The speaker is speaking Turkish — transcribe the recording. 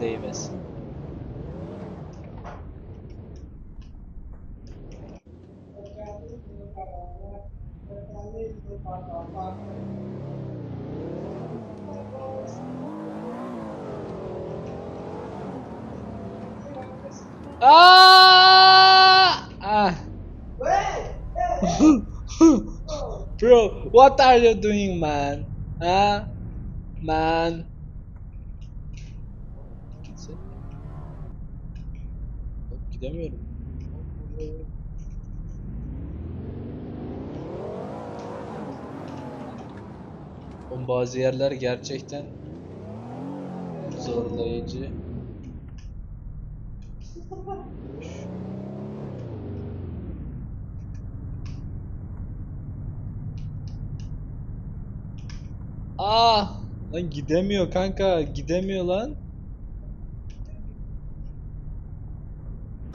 değmesin. Ah! Ah! Bro, what are you doing, man? Huh? Man. Gitsene. Bak, Gidemiyorum. Oğlum bazı yerler gerçekten zorlayıcı. Ah! Lan gidemiyor kanka, gidemiyor lan.